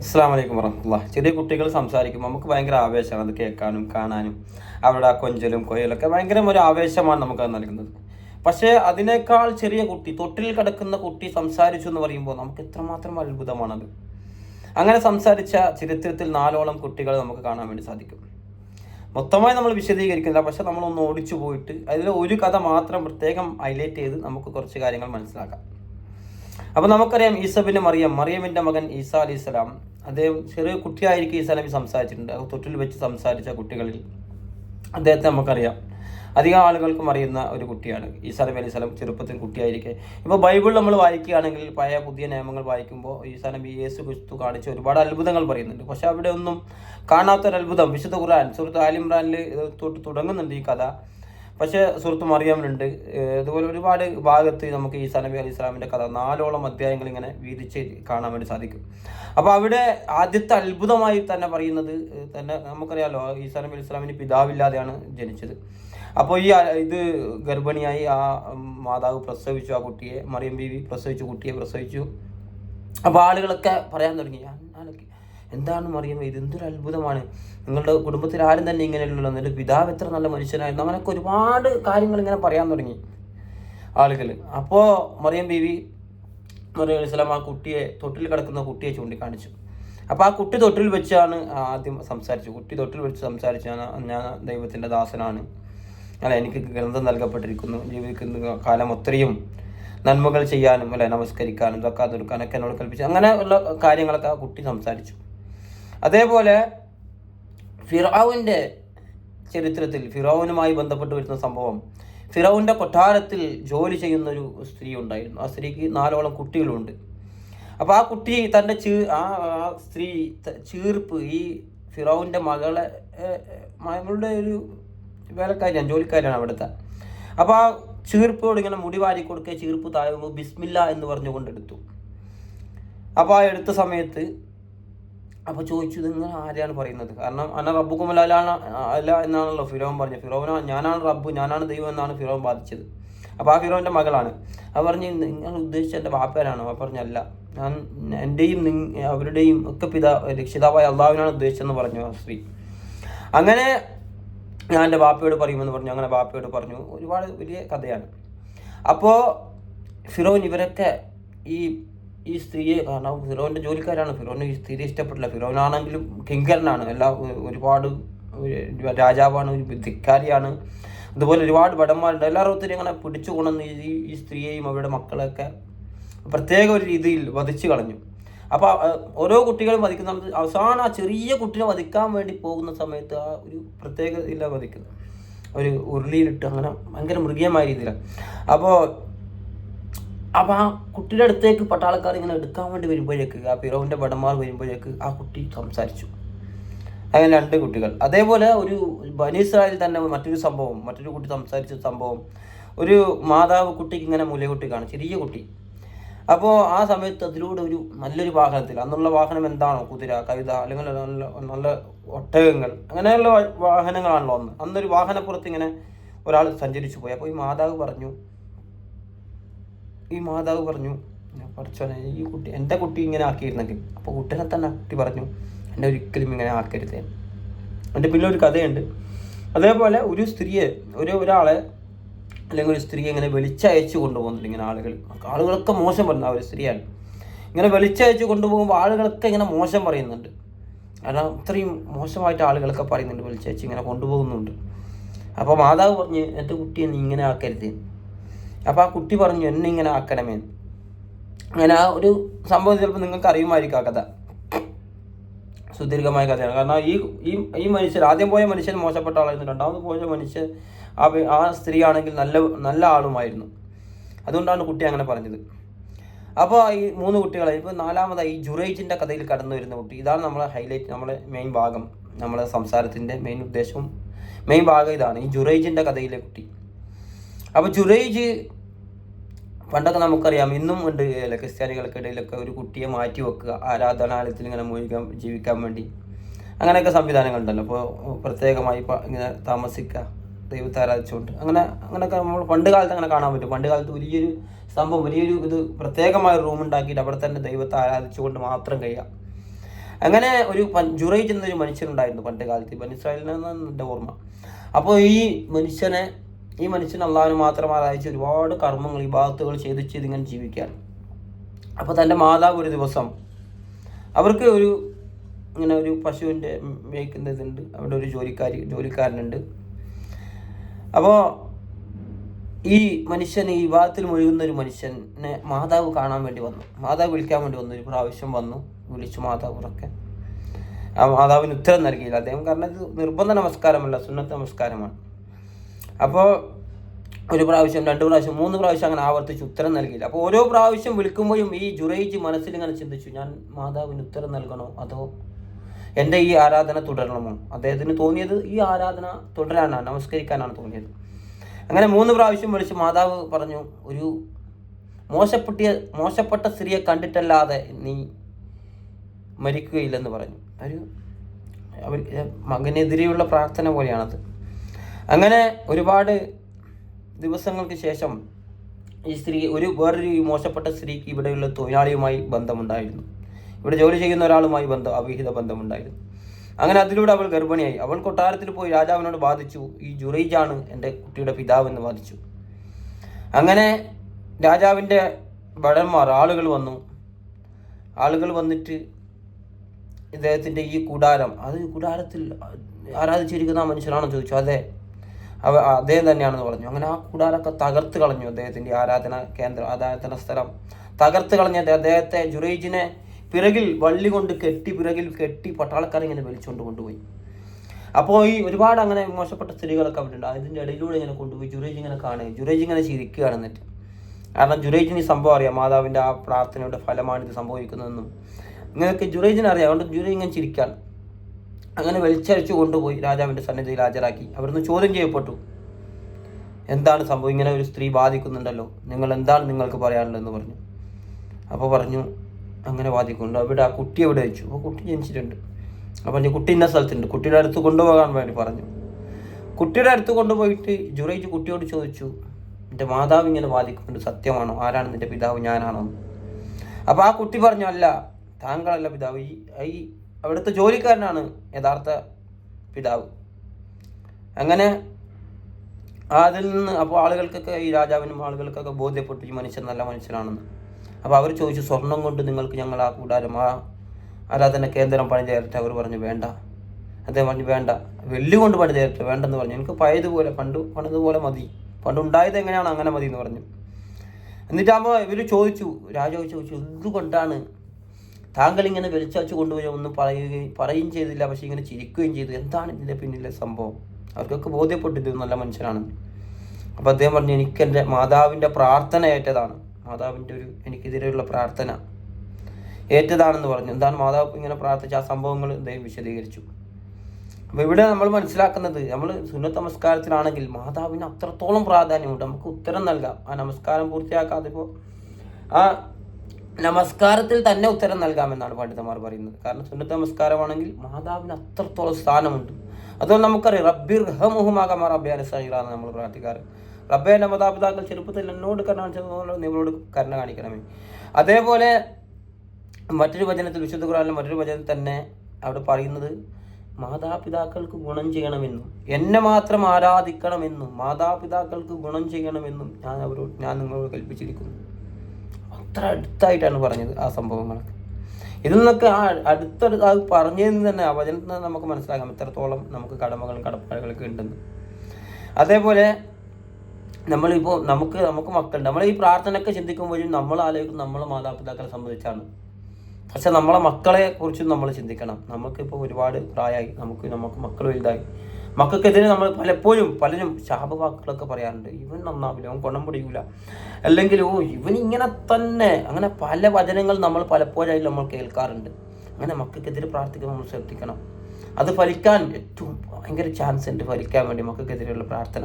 അസ്സാം വലൈക്കും വറഹമുല്ല ചെറിയ കുട്ടികൾ സംസാരിക്കുമ്പോൾ നമുക്ക് ഭയങ്കര ആവേശമാണ് അത് കേൾക്കാനും കാണാനും. അവരുടെ ആ കൊഞ്ചലും കൊയലൊക്കെ ഭയങ്കര ഒരു ആവേശമാണ് നമുക്ക് അത് നൽകുന്നത്. പക്ഷേ അതിനേക്കാൾ ചെറിയ കുട്ടി തൊട്ടിൽ കിടക്കുന്ന കുട്ടി സംസാരിച്ചു എന്ന് പറയുമ്പോൾ നമുക്ക് എത്രമാത്രം അത്ഭുതമാണത്. അങ്ങനെ സംസാരിച്ച ചരിത്രത്തിൽ നാലോളം കുട്ടികൾ നമുക്ക് കാണാൻ വേണ്ടി സാധിക്കും. മൊത്തമായി നമ്മൾ വിശദീകരിക്കുന്നില്ല പക്ഷെ നമ്മളൊന്ന് ഓടിച്ചു പോയിട്ട് അതിൽ ഒരു കഥ മാത്രം പ്രത്യേകം ഹൈലൈറ്റ് ചെയ്ത് നമുക്ക് കുറച്ച് കാര്യങ്ങൾ മനസ്സിലാക്കാം. അപ്പോൾ നമുക്കറിയാം ഈസബിന് മറിയം മറിയമിന്റെ മകൻ ഈസാ അലി ഇസ്ലാം അദ്ദേഹം ചെറിയ കുട്ടിയായിരിക്കും ഈസ നബി സംസാരിച്ചിട്ടുണ്ട്. തൊട്ടിൽ വെച്ച് സംസാരിച്ച കുട്ടികളിൽ അദ്ദേഹത്തെ നമുക്കറിയാം. അധികം ആളുകൾക്കും അറിയുന്ന ഒരു കുട്ടിയാണ് ഈസാ നബി അലൈഹി സ്വലം ചെറുപ്പത്തിൽ കുട്ടിയായിരിക്കെ. ഇപ്പോൾ ബൈബിൾ നമ്മൾ വായിക്കുകയാണെങ്കിൽ പഴയ പുതിയ നിയമങ്ങൾ വായിക്കുമ്പോൾ ഈസാ നബി യേസു ക്രിസ്തു കാണിച്ച ഒരുപാട് അത്ഭുതങ്ങൾ പറയുന്നുണ്ട്. പക്ഷെ അവിടെ ഒന്നും കാണാത്തൊരത്ഭുതം വിശുദ്ധ ഖുർആൻ സുഹൃത്ത് ആലിമ്രാനിൽ തൊട്ട് തുടങ്ങുന്നുണ്ട് ഈ കഥ. പക്ഷേ സുഹൃത്ത് മറിയാമിലുണ്ട് അതുപോലെ ഇതുപോലെ ഒരുപാട് ഭാഗത്ത് നമുക്ക് ഈ സനബി അലി ഇസ്ലാമിന്റെ കഥ നാലോളം അധ്യായങ്ങൾ ഇങ്ങനെ വീതിച്ച് കാണാൻ വേണ്ടി സാധിക്കും. അപ്പോൾ അവിടെ ആദ്യത്തെ അത്ഭുതമായി തന്നെ പറയുന്നത് തന്നെ നമുക്കറിയാലോ ഈ സനബി അലി ഇസ്ലാമിന് പിതാവില്ലാതെയാണ് ജനിച്ചത്. അപ്പോൾ ഈ ഇത് ഗർഭിണിയായി ആ മാതാവ് പ്രസവിച്ചു ആ കുട്ടിയെ മറിയം ബീവി പ്രസവിച്ചു കുട്ടിയെ പ്രസവിച്ചു. അപ്പോൾ ആളുകളൊക്കെ പറയാൻ തുടങ്ങി "ആ- ആളൊക്കെ എന്താണ് ഇതെന്തൊരു അത്ഭുതമാണ്. നിങ്ങളുടെ കുടുംബത്തിൽ ആരും തന്നെ ഇങ്ങനെയുള്ള എന്റെ പിതാവ് എത്ര നല്ല മനുഷ്യനായിരുന്നു. അങ്ങനെയൊക്കെ ഒരുപാട് കാര്യങ്ങൾ ഇങ്ങനെ പറയാൻ തുടങ്ങി ആളുകൾ അപ്പോൾ മറിയം ബീവി മറിയം ഇസ്ലാം ആ കുട്ടിയെ തൊട്ടിൽ കിടക്കുന്ന കുട്ടിയെ ചൂണ്ടിക്കാണിച്ചു. അപ്പോൾ ആ കുട്ടി തൊട്ടിൽ വെച്ചാണ് ആദ്യം സംസാരിച്ചു കുട്ടി തൊട്ടിൽ വെച്ച് സംസാരിച്ചു ഞാൻ ദൈവത്തിന്റെ ദാസനാണ്. അല്ല? എനിക്ക് ഗ്രന്ഥം നൽകപ്പെട്ടിരിക്കുന്നു. ജീവിക്കുന്ന കാലം ഒത്തിരിയും നന്മകൾ ചെയ്യാനും അല്ലെ? നമസ്കരിക്കാനും ഇതൊക്കെ അതെടുക്കാനൊക്കെ എന്നോട് കൽപ്പിച്ചു. അങ്ങനെയുള്ള കാര്യങ്ങളൊക്കെ ആ കുട്ടി സംസാരിച്ചു. അതേപോലെ ഫിറാവിന്റെ ചരിത്രത്തിൽ ഫിറോവിനുമായി ബന്ധപ്പെട്ട് വരുന്ന സംഭവം ഫിറോവിന്റെ കൊട്ടാരത്തിൽ ജോലി ചെയ്യുന്ന ഒരു സ്ത്രീ ഉണ്ടായിരുന്നു. ആ സ്ത്രീക്ക് നാലോളം കുട്ടികളുണ്ട്. അപ്പോൾ ആ കുട്ടി തന്റെ ചീ ആ സ്ത്രീ ചീർപ്പ് ഈ ഫിറോവിന്റെ മകളെ മകളുടെ ഒരു വേലക്കാരിയാണ് ജോലിക്കാരിയാണ് അവിടുത്തെ. അപ്പോൾ ആ ചീർപ്പോട് ഇങ്ങനെ മുടി വാരി കൊടുക്കുക ചീർപ്പ് താഴുമ്പോൾ ബിസ്മില്ല എന്ന് പറഞ്ഞുകൊണ്ട് എടുത്തു. അപ്പോൾ ആ എടുത്ത സമയത്ത് അപ്പോൾ ചോദിച്ചു നിങ്ങൾ ആരെയാണ് പറയുന്നത്? കാരണം അന്ന റബ്ബുക്കും അല്ല അല്ല എന്നാണല്ലോ ഫിറോൻ പറഞ്ഞത്. ഫിറോവിന ഞാനാണ് റബ്ബ് ഞാനാണ് ദൈവം എന്നാണ് ഫിറോൻ ബാധിച്ചത് അപ്പോൾ ആ ഫിറോന്റെ മകളാണ്. അത് പറഞ്ഞ് നിങ്ങൾ ഉദ്ദേശിച്ച എന്റെ വാപ്പേരാണോ അപ്പോൾ പറഞ്ഞല്ല ഞാൻ എന്റെയും അവരുടെയും ഒക്കെ പിതാ രക്ഷിതാവായ അള്ളാഹുവിനാണ് ഉദ്ദേശിച്ചതെന്ന് പറഞ്ഞു സ്ത്രീ. അങ്ങനെ ഞാൻ എന്റെ ബാപ്പയോട് പറയുമെന്ന് പറഞ്ഞു. അങ്ങനെ ബാപ്പയോട് പറഞ്ഞു. ഒരുപാട് വലിയ കഥയാണ്. അപ്പോൾ ഫിറോൻ ഇവരൊക്കെ ഈ ഈ സ്ത്രീയെ കാരണം ഫിറോന്റെ ജോലിക്കാരാണ്. ഫിറോന് ഈ സ്ത്രീയെ ഇഷ്ടപ്പെട്ടില്ല. ഫിറോനാണെങ്കിലും കിങ്കരനാണ് എല്ലാ ഒരുപാട് ഒരു രാജാവാണ് ഒരു ധിക്കാരിയാണ്. അതുപോലെ ഒരുപാട് ഭടന്മാരുണ്ട്. എല്ലാവരും ഒത്തിരി അങ്ങനെ പിടിച്ചു കൊണ്ടുവന്ന് ഈ ഈ സ്ത്രീയെയും അവരുടെ മക്കളെയൊക്കെ പ്രത്യേക ഒരു രീതിയിൽ വധിച്ചു കളഞ്ഞു. അപ്പോൾ ഓരോ കുട്ടികളും വധിക്കുന്ന അവസാനം ആ ചെറിയ കുട്ടിനെ വധിക്കാൻ വേണ്ടി പോകുന്ന സമയത്ത് ആ ഒരു പ്രത്യേക ഇല്ല വധിക്കുന്നത്. ഒരു ഉരുളിയിലിട്ട് അങ്ങനെ ഭയങ്കര മൃഗീയമായ രീതിയിലാണ്. അപ്പോൾ അപ്പോൾ ആ കുട്ടിയുടെ അടുത്തേക്ക് പട്ടാളക്കാർ ഇങ്ങനെ എടുക്കാൻ വേണ്ടി വരുമ്പോഴേക്ക് ആ പിറവിന്റെ ഭടന്മാർ വരുമ്പോഴേക്ക് ആ കുട്ടി സംസാരിച്ചു. അങ്ങനെ രണ്ട് കുട്ടികൾ. അതേപോലെ ഒരു ബനീസ്രായിൽ തന്നെ മറ്റൊരു സംഭവം മറ്റൊരു കുട്ടി സംസാരിച്ച സംഭവം. ഒരു മാതാവ് കുട്ടിക്ക് ഇങ്ങനെ മുലകുട്ടി കാണും ചെറിയ കുട്ടി. അപ്പോൾ ആ സമയത്ത് അതിലൂടെ ഒരു നല്ലൊരു വാഹനത്തിൽ അന്നുള്ള വാഹനം എന്താണോ കുതിര കവിത അല്ലെങ്കിൽ നല്ല നല്ല ഒട്ടകങ്ങൾ അങ്ങനെയുള്ള വാഹനങ്ങളാണല്ലോ അന്ന്. അന്നൊരു വാഹനപ്പുറത്ത് ഇങ്ങനെ ഒരാൾ സഞ്ചരിച്ചു പോയി. അപ്പോൾ ഈ മാതാവ് പറഞ്ഞു ഈ മാതാവ് പറഞ്ഞു പഠിച്ചോനെ ഈ കുട്ടി എന്റെ കുട്ടി ഇങ്ങനെ ആക്കിയിരുന്നെങ്കിൽ അപ്പോൾ കുട്ടനെ തന്നെ കുട്ടി പറഞ്ഞു എന്നെ ഒരിക്കലും ഇങ്ങനെ ആക്കരുത്. എന്റെ പിന്നെ ഒരു കഥയുണ്ട്. അതേപോലെ ഒരു സ്ത്രീയെ ഒരു ഒരാളെ അല്ലെങ്കിൽ ഒരു സ്ത്രീയെ ഇങ്ങനെ വെളിച്ചയച്ചു കൊണ്ടുപോകുന്നുണ്ട് ഇങ്ങനെ ആളുകൾ. ആളുകളൊക്കെ മോശം പറയുന്ന ഒരു സ്ത്രീയാണ്. ഇങ്ങനെ വെളിച്ചയച്ചു കൊണ്ടുപോകുമ്പോൾ ആളുകളൊക്കെ ഇങ്ങനെ മോശം പറയുന്നുണ്ട്. കാരണം അത്രയും മോശമായിട്ട് ആളുകളൊക്കെ പറയുന്നുണ്ട് വെളിച്ചയച്ച് ഇങ്ങനെ കൊണ്ടുപോകുന്നുണ്ട്. അപ്പോൾ മാതാവ് പറഞ്ഞ് എന്റെ കുട്ടിയെ നീ ഇങ്ങനെ ആക്കരുത്. അപ്പോൾ ആ കുട്ടി പറഞ്ഞു എന്നെ ഇങ്ങനെ ആക്കണമേ. അങ്ങനെ ആ ഒരു സംഭവം ചിലപ്പോൾ നിങ്ങൾക്ക് അറിയുമായിരിക്കും ആ കഥ. സുദീർഘമായ കഥയാണ്. കാരണം ഈ ഈ ഈ മനുഷ്യർ ആദ്യം പോയ മനുഷ്യൻ മോശപ്പെട്ട ആളായിരുന്നു. രണ്ടാമത് പോയ മനുഷ്യൻ ആ ആ സ്ത്രീ ആണെങ്കിൽ നല്ല നല്ല ആളുമായിരുന്നു. അതുകൊണ്ടാണ് കുട്ടി അങ്ങനെ പറഞ്ഞത്. അപ്പോൾ ഈ മൂന്ന് കുട്ടികളെ ഇപ്പോൾ നാലാമതായി ഈ ജുറൈജിന്റെ കഥയിൽ കടന്നു വരുന്ന കുട്ടി. ഇതാണ് നമ്മളെ ഹൈലൈറ്റ് നമ്മളെ മെയിൻ ഭാഗം. നമ്മളെ സംസാരത്തിന്റെ മെയിൻ ഉദ്ദേശവും മെയിൻ ഭാഗം ഇതാണ്. ഈ ജുറൈജിന്റെ കഥയിലെ കുട്ടി. അപ്പോൾ ജുറൈജ് പണ്ടൊക്കെ നമുക്കറിയാം ഇന്നും ഉണ്ട്. അല്ലെ ക്രിസ്ത്യാനികൾക്കിടയിലൊക്കെ ഒരു കുട്ടിയെ മാറ്റി വെക്കുക ആരാധനാലയത്തിൽ ഇങ്ങനെ മുഴുകാൻ ജീവിക്കാൻ വേണ്ടി. അങ്ങനെയൊക്കെ സംവിധാനങ്ങളുണ്ടല്ലോ. അപ്പോൾ പ്രത്യേകമായി ഇങ്ങനെ താമസിക്കുക ദൈവത്തെ ആരാധിച്ചുകൊണ്ട്. അങ്ങനെ അങ്ങനെയൊക്കെ നമ്മൾ പണ്ട് കാലത്ത് അങ്ങനെ കാണാൻ പറ്റും. പണ്ട് കാലത്ത് വലിയൊരു സംഭവം വലിയൊരു ഇത് പ്രത്യേകമായ റൂം ഉണ്ടാക്കിയിട്ട് അവിടെ തന്നെ ദൈവത്തെ ആരാധിച്ചുകൊണ്ട് മാത്രം കഴിയാം അങ്ങനെ ഒരു ജുറൈജ് എന്നൊരു മനുഷ്യനുണ്ടായിരുന്നു പണ്ട് കാലത്ത്. ബനിസ്രായേലിനാണ് എന്റെ ഓർമ്മ. അപ്പോൾ ഈ മനുഷ്യനെ ഈ മനുഷ്യൻ അള്ളാഹുവിന് മാത്രം ആരാധിച്ച് ഒരുപാട് കർമ്മങ്ങൾ ഈ ഭാഗത്തുകൾ ചെയ്ത് ചെയ്ത് ഇങ്ങനെ ജീവിക്കുകയാണ്. അപ്പോൾ തന്റെ മാതാവ് ഒരു ദിവസം അവർക്ക് ഒരു ഇങ്ങനെ ഒരു പശുവിന്റെ മേയ്ക്കുന്ന ഇതുണ്ട്. അവിടെ ഒരു ജോലിക്കാരി ജോലിക്കാരനുണ്ട്. അപ്പോൾ ഈ മനുഷ്യൻ ഈ വിവാഹത്തിൽ മുഴുകുന്ന ഒരു മനുഷ്യനെ മാതാവ് കാണാൻ വേണ്ടി വന്നു. മാതാവ് വിളിക്കാൻ വേണ്ടി വന്നു. ഒരു പ്രാവശ്യം വന്നു. വിളിച്ചു മാതാവൊക്കെ ആ മാതാവിന് ഉത്തരം നൽകിയില്ല. അദ്ദേഹം കാരണം ഇത് നിർബന്ധ നമസ്കാരമല്ല സുന്നത്ത് നമസ്കാരമാണ്. അപ്പോൾ ഒരു പ്രാവശ്യം രണ്ട് പ്രാവശ്യം മൂന്ന് പ്രാവശ്യം അങ്ങനെ ആവർത്തിച്ച് ഉത്തരം നൽകിയില്ല. അപ്പോൾ ഓരോ പ്രാവശ്യം വിളിക്കുമ്പോഴും ഈ ജുറൈജ് മനസ്സിൽ ഇങ്ങനെ ചിന്തിച്ചു ഞാൻ മാതാവിന് ഉത്തരം നൽകണോ? അതോ എന്റെ ഈ ആരാധന തുടരണമോ? അദ്ദേഹത്തിന് തോന്നിയത് ഈ ആരാധന തുടരാനാണ് നമസ്കരിക്കാനാണ് തോന്നിയത്. അങ്ങനെ മൂന്ന് പ്രാവശ്യം വിളിച്ച് മാതാവ് പറഞ്ഞു ഒരു മോശപ്പെട്ടിയ മോശപ്പെട്ട സ്ത്രീയെ കണ്ടിട്ടല്ലാതെ നീ മരിക്കുകയില്ലെന്ന് പറഞ്ഞു. ഒരു അവർ മകനെതിരെയുള്ള പ്രാർത്ഥന പോലെയാണത്. അങ്ങനെ ഒരുപാട് ദിവസങ്ങൾക്ക് ശേഷം ഈ സ്ത്രീ ഒരു വേറൊരു മോശപ്പെട്ട സ്ത്രീക്ക് ഇവിടെയുള്ള തൊഴിലാളിയുമായി ബന്ധമുണ്ടായിരുന്നു. ഇവിടെ ജോലി ചെയ്യുന്ന ഒരാളുമായി ബന്ധം അവിഹിത ബന്ധമുണ്ടായിരുന്നു. അങ്ങനെ അതിലൂടെ അവൾ ഗർഭിണിയായി. അവൾ കൊട്ടാരത്തിൽ പോയി രാജാവിനോട് ബാധിച്ചു ഈ ജുറൈജാണ് എന്റെ കുട്ടിയുടെ പിതാവെന്ന് ബാധിച്ചു അങ്ങനെ രാജാവിന്റെ ഭടന്മാർ ആളുകൾ വന്നു. ആളുകൾ വന്നിട്ട് ഇദ്ദേഹത്തിന്റെ ഈ കൂടാരം അത് കൂടാരത്തിൽ ആരാധിച്ചിരിക്കുന്ന ആ മനുഷ്യനാണെന്ന് ചോദിച്ചു. അതെ അവ അദ്ദേഹം തന്നെയാണെന്ന് പറഞ്ഞു. അങ്ങനെ ആ കൂടാരൊക്കെ തകർത്ത് കളഞ്ഞു അദ്ദേഹത്തിന്റെ ആരാധന കേന്ദ്രം ആരാധന സ്ഥലം. തകർത്ത് കളഞ്ഞത് അദ്ദേഹത്തെ ജുറൈജിനെ പിറകിൽ വള്ളി കൊണ്ട് കെട്ടി പിറകിൽ കെട്ടി പട്ടാളക്കാർ ഇങ്ങനെ വലിച്ചുകൊണ്ട് കൊണ്ടുപോയി. അപ്പോൾ ഈ ഒരുപാട് അങ്ങനെ മോശപ്പെട്ട സ്ത്രീകളൊക്കെ അവിടെ ഉണ്ട്. അതിന്റെ ഇടയിലൂടെ ഇങ്ങനെ കൊണ്ടുപോയി ജുറേജ് ഇങ്ങനെ കാണുക ജുറേജ് ഇങ്ങനെ ചിരിക്കുകയാണ് എന്നിട്ട്. കാരണം ജുറേജിന് ഈ സംഭവം അറിയാം. മാതാവിന്റെ ആ പ്രാർത്ഥനയുടെ ഫലമാണ് ഇത് സംഭവിക്കുന്നതെന്നും. ഇങ്ങനെയൊക്കെ ജുറേജിന് അറിയാം. അതുകൊണ്ട് ജുറേജ് ഇങ്ങനെ ചിരിക്കാൻ അങ്ങനെ വലിച്ചഴിച്ചു കൊണ്ടുപോയി രാജാവിന്റെ സന്നിധിയിൽ ഹാജരാക്കി. അവിടുന്ന് ചോദ്യം ചെയ്യപ്പെട്ടു. എന്താണ് സംഭവം? ഇങ്ങനെ ഒരു സ്ത്രീ ബാധിക്കുന്നുണ്ടല്ലോ നിങ്ങൾ എന്താണ് നിങ്ങൾക്ക് പറയാനുള്ളതെന്ന് പറഞ്ഞു. അപ്പോൾ പറഞ്ഞു അങ്ങനെ ബാധിക്കുന്നുണ്ട് അവിടെ ആ കുട്ടി എവിടെ വെച്ചു. അപ്പോൾ കുട്ടി ജനിച്ചിട്ടുണ്ട്. അപ്പോൾ പറഞ്ഞു കുട്ടി ഇന്ന സ്ഥലത്തുണ്ട്. കുട്ടിയുടെ അടുത്ത് കൊണ്ടുപോകാൻ വേണ്ടി പറഞ്ഞു. കുട്ടിയുടെ അടുത്ത് കൊണ്ടുപോയിട്ട് ജുറൈജ് കുട്ടിയോട് ചോദിച്ചു എന്റെ മാതാവ് ഇങ്ങനെ ബാധിക്കുന്നുണ്ട് സത്യമാണോ? ആരാണ് നിന്റെ പിതാവ്? ഞാനാണോ? അപ്പോൾ ആ കുട്ടി പറഞ്ഞു അല്ല താങ്കളല്ല പിതാവ്. ഈ അവിടുത്തെ ജോലിക്കാരനാണ് യഥാർത്ഥ പിതാവ്. അങ്ങനെ അതിൽ നിന്ന് അപ്പോൾ ആളുകൾക്കൊക്കെ ഈ രാജാവിനും ആളുകൾക്കൊക്കെ ബോധ്യപ്പെട്ടു ഈ മനുഷ്യൻ നല്ല മനുഷ്യനാണെന്ന്. അപ്പോൾ അവർ ചോദിച്ചു സ്വർണം കൊണ്ട് നിങ്ങൾക്ക് ഞങ്ങൾ ആ കൂടാരം ആ ആരാധന കേന്ദ്രം പണി ചേരട്ടെ അവർ പറഞ്ഞു വേണ്ട. അദ്ദേഹം പറഞ്ഞു വേണ്ട. വെള്ളി കൊണ്ട് പണി ചേരട്ടെ വേണ്ടെന്ന് പറഞ്ഞു. എനിക്ക് പഴയതുപോലെ പണ്ട് പണിതുപോലെ മതി. പണ്ട് ഉണ്ടായത് എങ്ങനെയാണ് അങ്ങനെ മതി? എന്ന് പറഞ്ഞു. എന്നിട്ടാകുമ്പോൾ ഇവർ ചോദിച്ചു രാജാവ് ചോദിച്ചു എന്തുകൊണ്ടാണ് താങ്കൾ ഇങ്ങനെ വെളിച്ചാച്ചു കൊണ്ടുപോയി ഒന്നും പറയുകയും പറയുകയും ചെയ്തില്ല പക്ഷേ ഇങ്ങനെ ചിരിക്കുകയും ചെയ്തു. എന്താണ് ഇതിന്റെ പിന്നിലെ സംഭവം? അവർക്കൊക്കെ ബോധ്യപ്പെട്ടു ഇത് നല്ല മനുഷ്യനാണ്. അപ്പോൾ അദ്ദേഹം പറഞ്ഞു എനിക്ക് എന്റെ മാതാവിന്റെ പ്രാർത്ഥന ഏറ്റതാണ്. മാതാവിന്റെ ഒരു എനിക്കെതിരെയുള്ള പ്രാർത്ഥന ഏറ്റതാണെന്ന് പറഞ്ഞു. എന്താണ് മാതാവ് ഇങ്ങനെ പ്രാർത്ഥിച്ച ആ സംഭവങ്ങൾ? അദ്ദേഹം വിശദീകരിച്ചു. അപ്പോൾ ഇവിടെ നമ്മൾ മനസ്സിലാക്കുന്നത് നമ്മൾ സുന്നത്ത് നമസ്കാരത്തിലാണെങ്കിൽ മാതാവിന് അത്രത്തോളം പ്രാധാന്യമുണ്ട്. നമുക്ക് ഉത്തരം നൽകാം. ആ നമസ്കാരം പൂർത്തിയാക്കാതെ ഇപ്പോൾ ആ നമസ്കാരത്തിൽ തന്നെ ഉത്തരം നൽകാമെന്നാണ് പണ്ഡിതന്മാർ പറയുന്നത്. കാരണം സുന്നത്ത് നമസ്കാരമാണെങ്കിൽ മാതാവിന് അത്രത്തോളം സ്ഥാനമുണ്ട്. അതുകൊണ്ട് നമുക്കറിയാം റബ്ബിർ ഹമുഹുമാകമാ റബ്ബിയാൻ സഹീറാന്ന് നമ്മൾ പ്രാർത്ഥിക്കാറ്. റബ്ബെ എന്റെ മാതാപിതാക്കൾ ചെറുപ്പത്തിൽ എന്നോട് കരുണ കാണിച്ചതുപോലെ നിങ്ങളോട് കരുണ കാണിക്കണമേ. അതേപോലെ മറ്റൊരു വചനത്തിൽ വിശുദ്ധ ഖുറാനിലെ മറ്റൊരു വചനത്തിൽ തന്നെ അവിടെ പറയുന്നത് മാതാപിതാക്കൾക്ക് ഗുണം ചെയ്യണമെന്നും എന്നെ മാത്രം ആരാധിക്കണമെന്നും മാതാപിതാക്കൾക്ക് ഗുണം ചെയ്യണമെന്നും ഞാൻ അവരോട് ഞാൻ നിങ്ങളോട് കൽപ്പിച്ചിരിക്കുന്നു. അത്ര അടുത്തായിട്ടാണ് പറഞ്ഞത് ആ സംഭവങ്ങളൊക്കെ. ഇതിൽ നിന്നൊക്കെ ആ അടുത്തടുത്ത് അത് പറഞ്ഞതെന്ന് തന്നെ ആ വചനത്തിൽ നിന്ന് നമുക്ക് മനസ്സിലാക്കാം എത്രത്തോളം നമുക്ക് കടമകളും കടപ്പാടുകളൊക്കെ ഉണ്ടെന്ന്. അതേപോലെ നമ്മളിപ്പോൾ നമുക്ക് നമുക്ക് മക്കളുണ്ട്. നമ്മൾ ഈ പ്രാർത്ഥനയൊക്കെ ചിന്തിക്കുമ്പോഴും നമ്മൾ ആലോചിക്കും നമ്മളെ മാതാപിതാക്കളെ സംബന്ധിച്ചാണ്. പക്ഷെ നമ്മളെ മക്കളെ കുറിച്ചും നമ്മൾ ചിന്തിക്കണം. നമുക്കിപ്പോൾ ഒരുപാട് പ്രായമായി നമുക്ക് നമുക്ക് മക്കൾ വലുതായി. മക്കൾക്കെതിരെ നമ്മൾ പലപ്പോഴും പലരും ശാപവാക്കുകളൊക്കെ പറയാറുണ്ട്. ഇവൻ നന്നാവില്ല അവൻ കൊണം പിടിക്കില്ല അല്ലെങ്കിൽ ഓ ഇവൻ ഇങ്ങനെ തന്നെ. അങ്ങനെ പല വചനങ്ങൾ നമ്മൾ പലപ്പോഴായി നമ്മൾ കേൾക്കാറുണ്ട്. അങ്ങനെ മക്കൾക്കെതിരെ പ്രാർത്ഥിക്കാൻ നമ്മൾ ശ്രദ്ധിക്കണം. അത് ഫലിക്കാൻ ഏറ്റവും ഭയങ്കര ചാൻസ് ഉണ്ട് ഫലിക്കാൻ വേണ്ടി മക്കൾക്കെതിരെയുള്ള പ്രാർത്ഥന.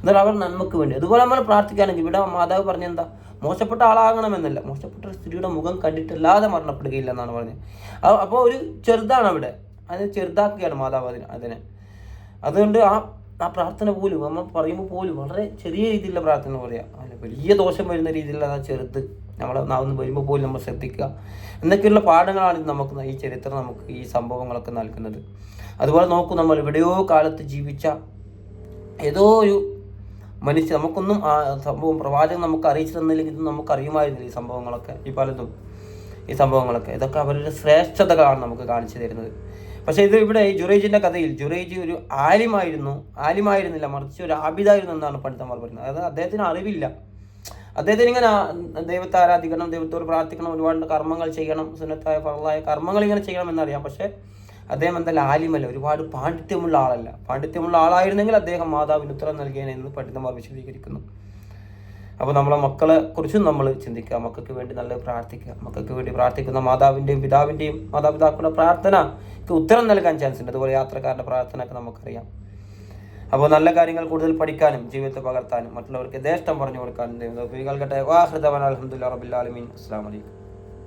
എന്നാൽ അവർ നന്മക്ക് വേണ്ടി. അതുപോലെ നമ്മൾ പ്രാർത്ഥിക്കുകയാണെങ്കിൽ ഇവിടെ മാതാവ് പറഞ്ഞെന്താ മോശപ്പെട്ട ആളാകണമെന്നല്ല. മോശപ്പെട്ട ഒരു സ്ത്രീയുടെ മുഖം കണ്ടിട്ടല്ലാതെ മരണപ്പെടുകയില്ല എന്നാണ് പറഞ്ഞത്. അപ്പോൾ ഒരു ചെറുതാണ് അവിടെ. അതിനെ ചെറുതാക്കുകയാണ് മാതാവ് അതിന് അതിനെ. അതുകൊണ്ട് ആ ആ പ്രാർത്ഥന പോലും നമ്മൾ പറയുമ്പോൾ പോലും വളരെ ചെറിയ രീതിയിലുള്ള പ്രാർത്ഥന പറയാം. വലിയ ദോഷം വരുന്ന രീതിയിലുള്ള ആ ചെറുത് നമ്മളെ നാവുന്ന വരുമ്പോൾ പോലും നമ്മൾ ശ്രദ്ധിക്കുക. എന്നൊക്കെയുള്ള പാഠങ്ങളാണ് ഇത് നമുക്ക് ഈ ചരിത്രം നമുക്ക് ഈ സംഭവങ്ങളൊക്കെ നൽകുന്നത്. അതുപോലെ നോക്കൂ നമ്മൾ എവിടെയോ കാലത്ത് ജീവിച്ച ഏതോ ഒരു മനുഷ്യ നമുക്കൊന്നും ആ സംഭവം പ്രവാചകൻ നമുക്ക് അറിയിച്ചു തന്നില്ലെങ്കിൽ നമുക്ക് അറിയുമായിരുന്നില്ല ഈ സംഭവങ്ങളൊക്കെ ഈ പലതും ഈ സംഭവങ്ങളൊക്കെ. ഇതൊക്കെ അവരുടെ ശ്രേഷ്ഠതകളാണ് നമുക്ക് കാണിച്ചു തരുന്നത്. പക്ഷേ ഇത് ഇവിടെ ജുറേജിന്റെ കഥയിൽ ജുറേജ് ഒരു ആലിമായിരുന്നു ആലിമായിരുന്നില്ല മറിച്ച് ഒരു ആബിദായിരുന്നു എന്നാണ് പണ്ഡിതന്മാർ പറയുന്നത്. അതായത് അദ്ദേഹത്തിന് അറിവില്ല. അദ്ദേഹത്തിന് ഇങ്ങനെ ദൈവത്തെ ആരാധിക്കണം ദൈവത്തോട് പ്രാർത്ഥിക്കണം ഒരുപാട് കർമ്മങ്ങൾ ചെയ്യണം സുന്നത്തായ ഫറലായ കർമ്മങ്ങൾ ഇങ്ങനെ ചെയ്യണം എന്നറിയാം. പക്ഷേ അദ്ദേഹം എന്തായാലും ആലിമല്ല ഒരുപാട് പാണ്ഡിത്യമുള്ള ആളല്ല. പാണ്ഡിത്യമുള്ള ആളായിരുന്നെങ്കിൽ അദ്ദേഹം മാതാവിന് ഉത്തരം നൽകിയെന്ന് പണ്ഡിതന്മാർ വിശദീകരിക്കുന്നു. അപ്പോൾ നമ്മളെ മക്കളെ കുറിച്ചും നമ്മൾ ചിന്തിക്കുക. മക്കൾക്ക് വേണ്ടി നല്ല പ്രാർത്ഥിക്കുക. മക്കൾക്ക് വേണ്ടി പ്രാർത്ഥിക്കുന്ന മാതാവിന്റെയും പിതാവിന്റെയും മാതാപിതാക്കളുടെ പ്രാർത്ഥനക്ക് ഉത്തരം നൽകാൻ ചാൻസ് ഉണ്ട്. അതുപോലെ യാത്രക്കാരുടെ പ്രാർത്ഥന ഒക്കെ നമുക്കറിയാം. അപ്പോൾ നല്ല കാര്യങ്ങൾ കൂടുതൽ പഠിക്കാനും ജീവിതത്തെ പകർത്താനും മറ്റുള്ളവർക്ക് ദേഷ്ടം പറഞ്ഞു കൊടുക്കാനും ദൈവം നൽകട്ടെ. വാഹൃദവൻ അലഹമുല്ലാ റബിൻ അസ്സാം വലൈക്കും